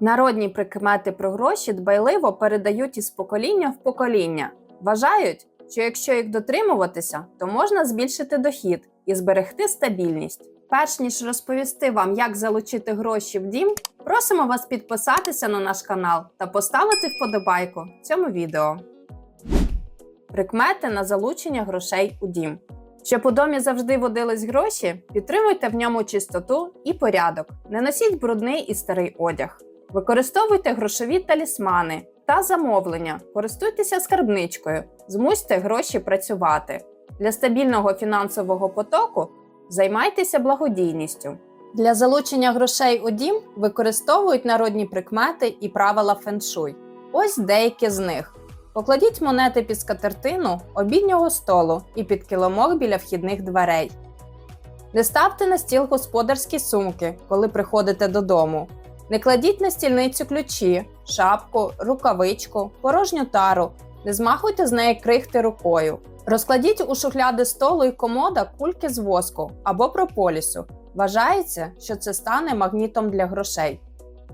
Народні прикмети про гроші дбайливо передають із покоління в покоління. Вважають, що якщо їх дотримуватися, то можна збільшити дохід і зберегти стабільність. Перш ніж розповісти вам, як залучити гроші в дім, просимо вас підписатися на наш канал та поставити вподобайку цьому відео. Прикмети на залучення грошей у дім. Щоб у домі завжди водились гроші, підтримуйте в ньому чистоту і порядок. Не носіть брудний і старий одяг. Використовуйте грошові талісмани та замовлення, користуйтеся скарбничкою, змусьте гроші працювати. Для стабільного фінансового потоку займайтеся благодійністю. Для залучення грошей у дім використовують народні прикмети і правила феншуй. Ось деякі з них. Покладіть монети під скатертину обіднього столу і під килимок біля вхідних дверей. Не ставте на стіл господарські сумки, коли приходите додому. Не кладіть на стільницю ключі, шапку, рукавичку, порожню тару, не змахуйте з неї крихти рукою. Розкладіть у шухляди столу і комода кульки з воску або прополісу. Вважається, що це стане магнітом для грошей.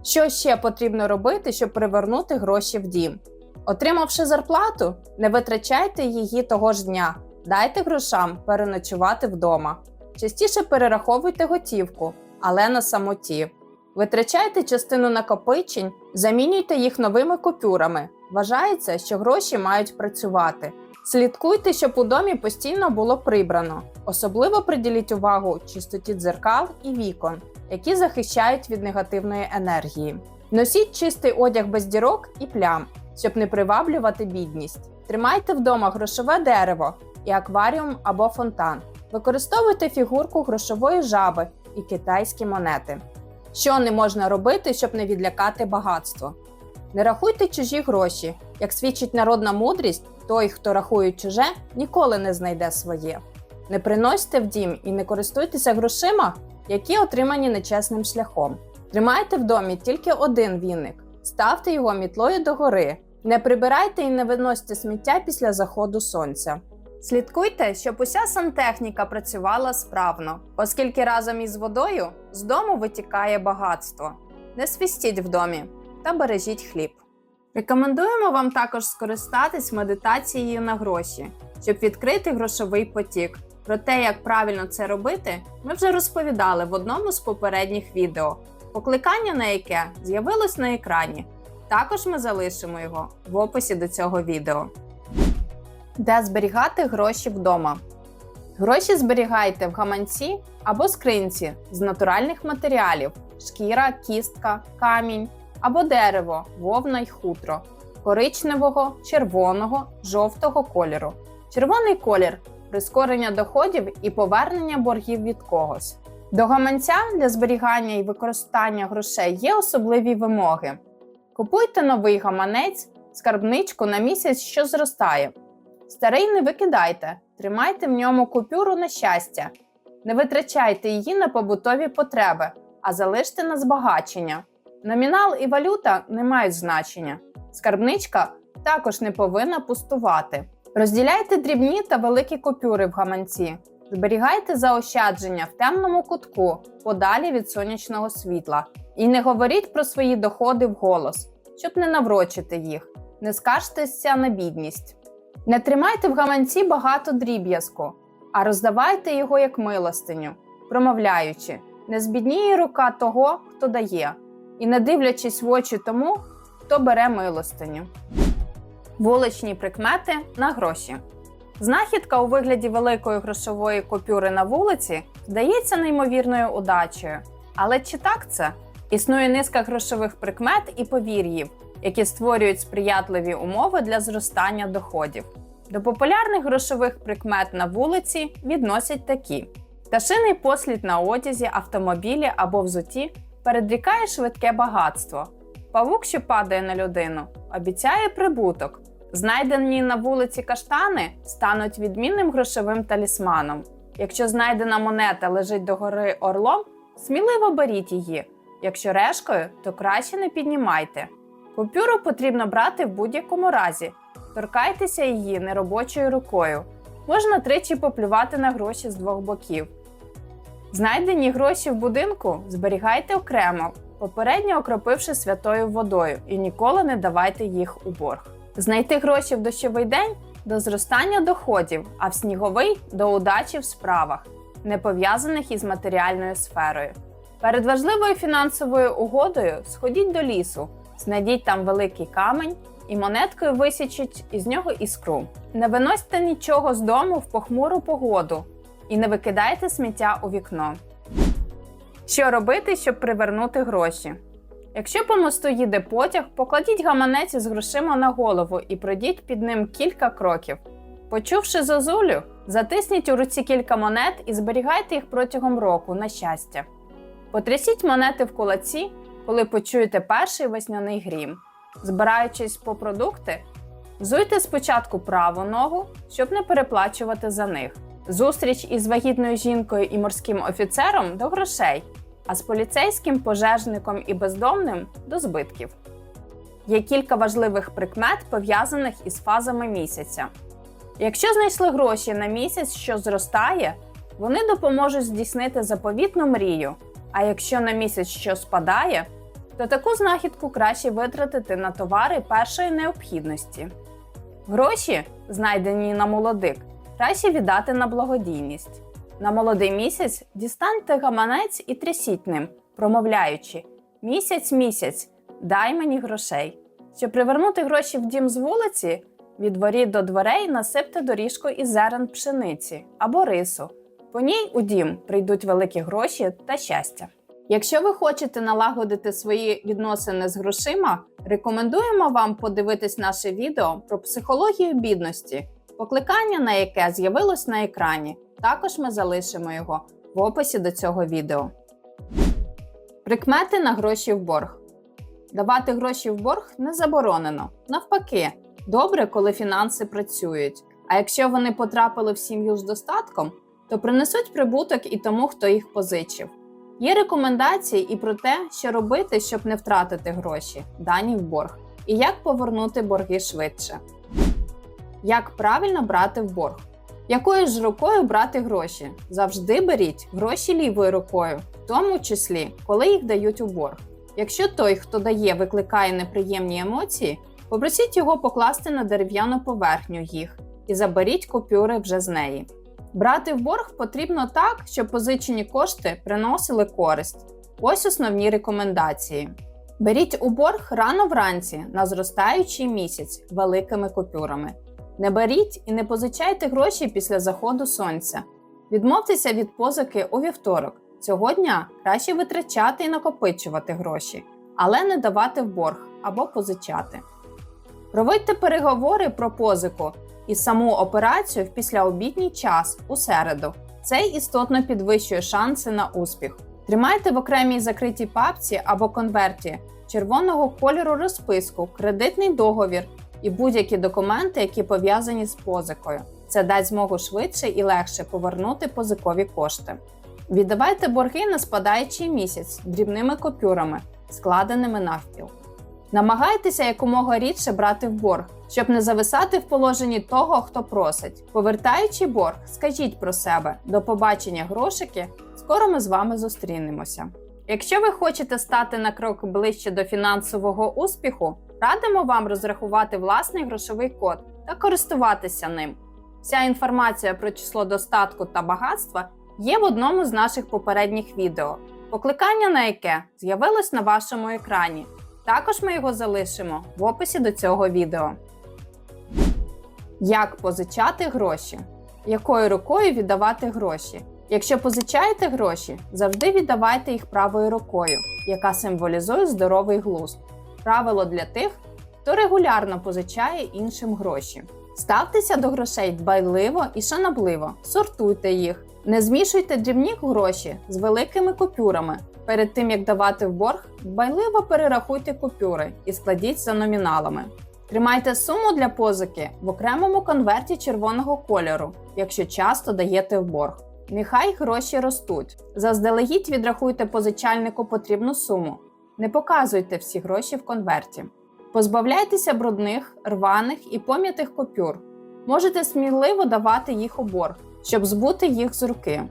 Що ще потрібно робити, щоб привернути гроші в дім? Отримавши зарплату, не витрачайте її того ж дня, дайте грошам переночувати вдома. Частіше перераховуйте готівку, але на самоті. Витрачайте частину накопичень, замінюйте їх новими купюрами. Вважається, що гроші мають працювати. Слідкуйте, щоб у домі постійно було прибрано. Особливо приділіть увагу чистоті дзеркал і вікон, які захищають від негативної енергії. Носіть чистий одяг без дірок і плям, щоб не приваблювати бідність. Тримайте вдома грошове дерево і акваріум або фонтан. Використовуйте фігурку грошової жаби і китайські монети. Що не можна робити, щоб не відлякати багатство? Не рахуйте чужі гроші. Як свідчить народна мудрість, той, хто рахує чуже, ніколи не знайде своє. Не приносьте в дім і не користуйтеся грошима, які отримані нечесним шляхом. Тримайте в домі тільки один віник, ставте його мітлою догори. Не прибирайте і не виносьте сміття після заходу сонця. Слідкуйте, щоб уся сантехніка працювала справно, оскільки разом із водою з дому витікає багатство. Не свістіть в домі та бережіть хліб. Рекомендуємо вам також скористатись медитацією на гроші, щоб відкрити грошовий потік. Про те, як правильно це робити, ми вже розповідали в одному з попередніх відео, покликання на яке з'явилось на екрані. Також ми залишимо його в описі до цього відео. Де зберігати гроші вдома? Гроші зберігайте в гаманці або скринці з натуральних матеріалів: шкіра, кістка, камінь або дерево, вовна й хутро, коричневого, червоного, жовтого кольору. Червоний колір прискорення доходів і повернення боргів від когось. До гаманця для зберігання і використання грошей є особливі вимоги. Купуйте новий гаманець, скарбничку на місяць, що зростає. Старий не викидайте, тримайте в ньому купюру на щастя. Не витрачайте її на побутові потреби, а залиште на збагачення. Номінал і валюта не мають значення. Скарбничка також не повинна пустувати. Розділяйте дрібні та великі купюри в гаманці. Зберігайте заощадження в темному кутку, подалі від сонячного світла. І не говоріть про свої доходи вголос, щоб не наврочити їх. Не скаржтеся на бідність. Не тримайте в гаманці багато дріб'язку, а роздавайте його як милостиню, промовляючи, не збідніє рука того, хто дає, і не дивлячись в очі тому, хто бере милостиню. Вуличні прикмети на гроші. Знахідка у вигляді великої грошової купюри на вулиці здається неймовірною удачею. Але чи так це? Існує низка грошових прикмет і повір'їв, які створюють сприятливі умови для зростання доходів. До популярних грошових прикмет на вулиці відносять такі: пташиний послід на одязі, автомобілі або взуті передрікає швидке багатство. Павук, що падає на людину, обіцяє прибуток. Знайдені на вулиці каштани стануть відмінним грошовим талісманом. Якщо знайдена монета лежить догори орлом, сміливо беріть її. Якщо решкою, то краще не піднімайте. Купюру потрібно брати в будь-якому разі. Торкайтеся її неробочою рукою. Можна тричі поплювати на гроші з двох боків. Знайдені гроші в будинку зберігайте окремо, попередньо окропивши святою водою, і ніколи не давайте їх у борг. Знайти гроші в дощовий день до зростання доходів, а в сніговий до удачі в справах, не пов'язаних із матеріальною сферою. Перед важливою фінансовою угодою сходіть до лісу, знайдіть там великий камень і монеткою висічіть із нього іскру. Не виносьте нічого з дому в похмуру погоду і не викидайте сміття у вікно. Що робити, щоб привернути гроші? Якщо по мосту їде потяг, покладіть гаманець із грошима на голову і пройдіть під ним кілька кроків. Почувши зозулю, затисніть у руці кілька монет і зберігайте їх протягом року на щастя. Потрясіть монети в кулаці, коли почуєте перший весняний грім. Збираючись по продукти, взуйте спочатку праву ногу, щоб не переплачувати за них. Зустріч із вагітною жінкою і морським офіцером до грошей, а з поліцейським, пожежником і бездомним до збитків. Є кілька важливих прикмет, пов'язаних із фазами місяця. Якщо знайшли гроші на місяць, що зростає, вони допоможуть здійснити заповітну мрію. А якщо на місяць що спадає, то таку знахідку краще витратити на товари першої необхідності. Гроші, знайдені на молодик, краще віддати на благодійність. На молодий місяць дістаньте гаманець і трясіть ним, промовляючи: Місяць, місяць, дай мені грошей. Щоб привернути гроші в дім з вулиці, від воріт до дверей насипте доріжку із зерен пшениці або рису. По ній у дім прийдуть великі гроші та щастя. Якщо ви хочете налагодити свої відносини з грошима, рекомендуємо вам подивитись наше відео про психологію бідності, покликання на яке з'явилось на екрані. Також ми залишимо його в описі до цього відео. Прикмети на гроші в борг. Давати гроші в борг не заборонено. Навпаки, добре, коли фінанси працюють. А якщо вони потрапили в сім'ю з достатком, то принесуть прибуток і тому, хто їх позичив. Є рекомендації і про те, що робити, щоб не втратити гроші, дані в борг, і як повернути борги швидше. Як правильно брати в борг? Якою ж рукою брати гроші? Завжди беріть гроші лівою рукою, в тому числі, коли їх дають у борг. Якщо той, хто дає, викликає неприємні емоції, попросіть його покласти на дерев'яну поверхню їх і заберіть купюри вже з неї. Брати в борг потрібно так, щоб позичені кошти приносили користь. Ось основні рекомендації. Беріть у борг рано вранці на зростаючий місяць великими купюрами. Не беріть і не позичайте гроші після заходу сонця. Відмовтеся від позики у вівторок. Цього дня краще витрачати і накопичувати гроші, але не давати в борг або позичати. Проводьте переговори про позику і саму операцію в післяобідній час у середу. Це істотно підвищує шанси на успіх. Тримайте в окремій закритій папці або конверті червоного кольору розписку, кредитний договір і будь-які документи, які пов'язані з позикою. Це дасть змогу швидше і легше повернути позикові кошти. Віддавайте борги на спадаючий місяць дрібними купюрами, складеними навпіл. Намагайтеся якомога рідше брати в борг, щоб не зависати в положенні того, хто просить. Повертаючи борг, скажіть про себе до побачення грошики. Скоро ми з вами зустрінемося. Якщо ви хочете стати на крок ближче до фінансового успіху, радимо вам розрахувати власний грошовий код та користуватися ним. Вся інформація про число достатку та багатства є в одному з наших попередніх відео, покликання на яке з'явилось на вашому екрані. Також ми його залишимо в описі до цього відео. Як позичати гроші? Якою рукою віддавати гроші? Якщо позичаєте гроші, завжди віддавайте їх правою рукою, яка символізує здоровий глузд. Правило для тих, хто регулярно позичає іншим гроші. Ставтеся до грошей дбайливо і шанобливо, сортуйте їх, не змішуйте дрібні гроші з великими купюрами. Перед тим як давати в борг, дбайливо перерахуйте купюри і складіть за номіналами. Тримайте суму для позики в окремому конверті червоного кольору, якщо часто даєте в борг. Нехай гроші ростуть. Заздалегідь відрахуйте позичальнику потрібну суму. Не показуйте всі гроші в конверті. Позбавляйтеся брудних, рваних і пом'ятих купюр. Можете сміливо давати їх у борг, щоб збути їх з руки.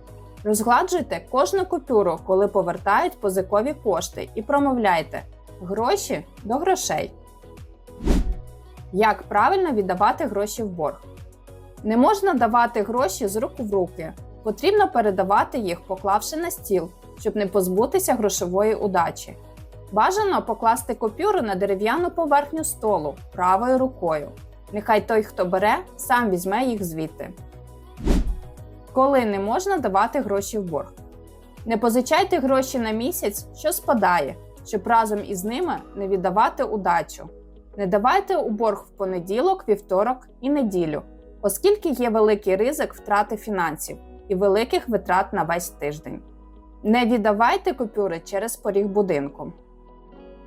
Розгладжуйте кожну купюру, коли повертають позикові кошти, і промовляйте гроші до грошей. Як правильно віддавати гроші в борг? Не можна давати гроші з рук в руки. Потрібно передавати їх, поклавши на стіл, щоб не позбутися грошової удачі. Бажано покласти купюру на дерев'яну поверхню столу правою рукою. Нехай той, хто бере, сам візьме їх звідти. Коли не можна давати гроші в борг. Не позичайте гроші на місяць, що спадає, щоб разом із ними не віддавати удачу. Не давайте у борг в понеділок, вівторок і неділю, оскільки є великий ризик втрати фінансів і великих витрат на весь тиждень. Не віддавайте купюри через поріг будинку.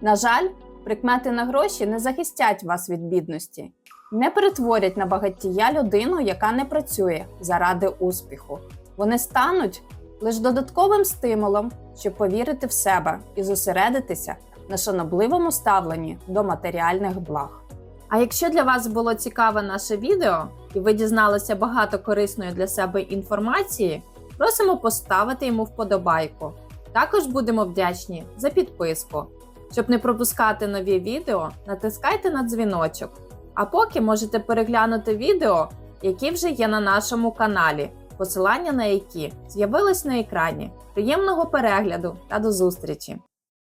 На жаль, прикмети на гроші не захистять вас від бідності, не перетворять на багатія людину, яка не працює заради успіху. Вони стануть лише додатковим стимулом, щоб повірити в себе і зосередитися на шанобливому ставленні до матеріальних благ. А якщо для вас було цікаве наше відео і ви дізналися багато корисної для себе інформації, просимо поставити йому вподобайку. Також будемо вдячні за підписку. Щоб не пропускати нові відео, натискайте на дзвіночок. А поки можете переглянути відео, які вже є на нашому каналі, посилання на які з'явилось на екрані. Приємного перегляду та до зустрічі!